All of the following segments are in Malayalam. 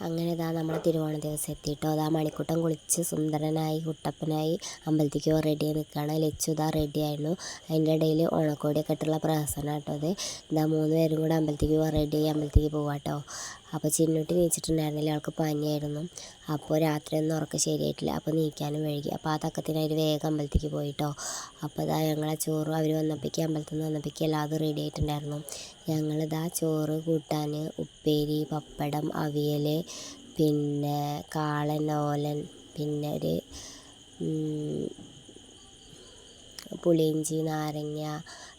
അങ്ങനെ ഇതാ നമ്മളെ തിരുവോണ ദിവസം എത്തിയിട്ടോ അതാ മണിക്കൂട്ടം കുളിച്ച് സുന്ദരനായി കുട്ടപ്പനായി അമ്പലത്തേക്ക് റെഡി നിൽക്കുകയാണ് ലച്ചു ഇതാ റെഡി ആയിരുന്നു. അതിന്റെ ഇടയിൽ ഓണക്കോടിയൊക്കെ ഇട്ടുള്ള പ്രഹസനം കേട്ടോ അത്. ഇതാ മൂന്ന് പേരും കൂടെ അമ്പലത്തേക്ക് റെഡി ആയി പോവാട്ടോ. അപ്പോൾ ചിന്നൂട്ടി നീച്ചിട്ടുണ്ടായിരുന്നില്ല. അവൾക്ക് പനിയായിരുന്നു. അപ്പോൾ രാത്രിയൊന്നും ഉറക്കം ശരിയായിട്ടില്ല. അപ്പോൾ നീക്കാനും വഴുകി. അപ്പോൾ ആ തക്കത്തിനായിട്ട് വേഗം അമ്പലത്തേക്ക് പോയിട്ടോ. അപ്പോൾ ഇതാ ഞങ്ങളെ ചോറ് അവർ വന്നപ്പോഴേക്ക് അമ്പലത്തിൽ നിന്ന് വന്നപ്പോഴേക്ക് എല്ലാതും റെഡി ആയിട്ടുണ്ടായിരുന്നു. ഞങ്ങളിതാ ചോറ് കൂട്ടാൻ ഉപ്പേരി പപ്പടം അവിയൽ പിന്നെ കാളൻ ഓലൻ പിന്നെ ഒരു പുളിയിഞ്ചി നാരങ്ങ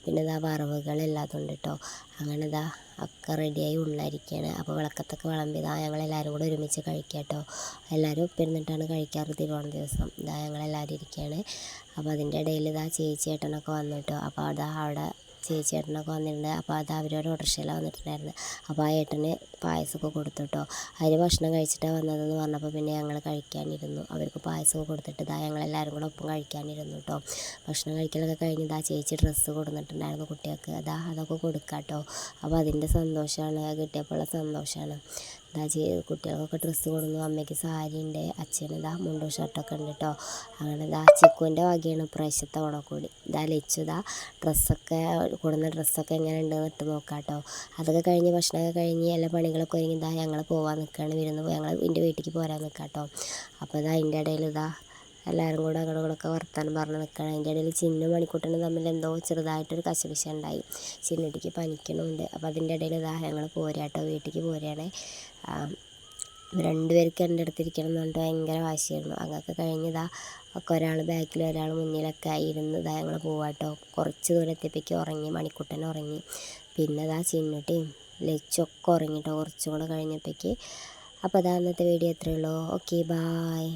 പിന്നെ ഇതാ വറവുകൾ എല്ലാതും ഉണ്ട് കേട്ടോ അങ്ങനെ ഇതാ ഒക്കെ റെഡിയായി ഉള്ളരിക്കുകയാണ് അപ്പോൾ വിളക്കത്തൊക്കെ ഞങ്ങൾ ഞങ്ങളെല്ലാവരും കൂടെ ഒരുമിച്ച് കഴിക്കുക കേട്ടോ എല്ലാവരും ഒപ്പിരുന്നിട്ടാണ് കഴിക്കാറ് തിരുവോണ ദിവസം. ഇതാ ഞങ്ങളെല്ലാവരും ഇരിക്കുകയാണ് അപ്പോൾ അതിന്റെ ഇടയിൽ ഇതാ ചേച്ചി ഏട്ടനൊക്കെ വന്നു കേട്ടോ അപ്പോൾ അതാ അവിടെ ചേച്ചി ഏട്ടനൊക്കെ വന്നിട്ടുണ്ട്. അപ്പോൾ അത് അവരൊരു ഓട്ടോറിക്ഷയിലാണ് വന്നിട്ടുണ്ടായിരുന്നത്. അപ്പോൾ ആ ഏട്ടന് പായസമൊക്കെ കൊടുത്തു കേട്ടോ അവർ ഭക്ഷണം കഴിച്ചിട്ടാണ് വന്നതെന്ന് പറഞ്ഞപ്പോൾ പിന്നെ ഞങ്ങൾ കഴിക്കാനിരുന്നു. അവർക്ക് പായസമൊക്കെ കൊടുത്തിട്ട് ഇതാ ഞങ്ങളെല്ലാവരും കൂടെ ഒപ്പം കഴിക്കാനിരുന്നു കേട്ടോ ഭക്ഷണം കഴിക്കലൊക്കെ കഴിഞ്ഞ് ഇതാ ചേച്ചി ഡ്രസ്സ് കൊടുത്തിട്ടുണ്ടായിരുന്നു കുട്ടികൾക്ക്. അതാ അതൊക്കെ കൊടുക്കാം കേട്ടോ അപ്പോൾ അതിന്റെ സന്തോഷമാണ് കിട്ടിയപ്പോഴുള്ള സന്തോഷമാണ് ഇതാ ചെയ്ത് കുട്ടികൾക്കൊക്കെ ഡ്രസ്സ് കൊടുന്നു. അമ്മയ്ക്ക് സാരി ഉണ്ട് അച്ഛന് ഇതാ മുണ്ടും ഷർട്ടൊക്കെ ഉണ്ട് കേട്ടോ അങ്ങനെ ഇതാ ചിക്കുവിന്റെ വകയാണ് ഇപ്രാവശ്യത്തെ ഓണക്കോടി. ഇതാ ലച്ചു ഡ്രസ്സൊക്കെ കൊടുന്ന ഡ്രസ്സൊക്കെ എങ്ങനെ ഉണ്ടെന്ന് ഇട്ട് നോക്കാം കേട്ടോ അതൊക്കെ കഴിഞ്ഞ് ഭക്ഷണമൊക്കെ കഴിഞ്ഞ് എല്ലാ പണികളൊക്കെ ഒരുങ്ങി ഇതാ ഞങ്ങൾ പോകാൻ നിൽക്കുകയാണ് വരുന്നത് ഞങ്ങൾ എന്റെ വീട്ടിലേക്ക് പോരാൻ നിൽക്കാം കേട്ടോ അപ്പോൾ ഇതാ അതിന്റെ ഇടയിൽ ഇതാ എല്ലാവരും കൂടെ അങ്ങോട്ടും ഇങ്ങോട്ടൊക്കെ വർത്താനം പറഞ്ഞ് നിൽക്കുകയാണ് അതിന്റെ ഇടയിൽ ചിന്നും മണിക്കൂട്ടനും തമ്മിൽ എന്തോ ചെറുതായിട്ടൊരു കശപിശ ഉണ്ടായി ചിന്നുട്ടിക്ക് പനിക്കണമുണ്ട് അപ്പോൾ അതിന്റെ ഇടയിൽ ഇതാ ഞങ്ങൾ പോരാട്ടോ. വീട്ടിലേക്ക് പോരുകയാണ് രണ്ടുപേർക്ക് എന്റെ അടുത്തിരിക്കണം എന്ന് പറഞ്ഞിട്ട് ഭയങ്കര വാശിയായിരുന്നു. അങ്ങൊക്കെ കഴിഞ്ഞതാ ഒക്കെ ഒരാൾ ബാക്കിൽ ഒരാൾ മുന്നിലൊക്കെ ഇരുന്ന് ഇതാ ഞങ്ങൾ പോവാട്ടോ. കുറച്ച് ദൂരം എത്തിയപ്പോഴേക്ക് ഉറങ്ങി മണിക്കുട്ടൻ ഉറങ്ങി. പിന്നെ ഇതാ ചിന്നുട്ടിയും ലച്ചൊക്കെ ഉറങ്ങിയിട്ടോ കുറച്ചും കൂടെ കഴിഞ്ഞപ്പോഴേക്ക് അപ്പോൾ അതാ അന്നത്തെ വീഡിയോ എത്രയുള്ളൂ ഓക്കെ ബായ്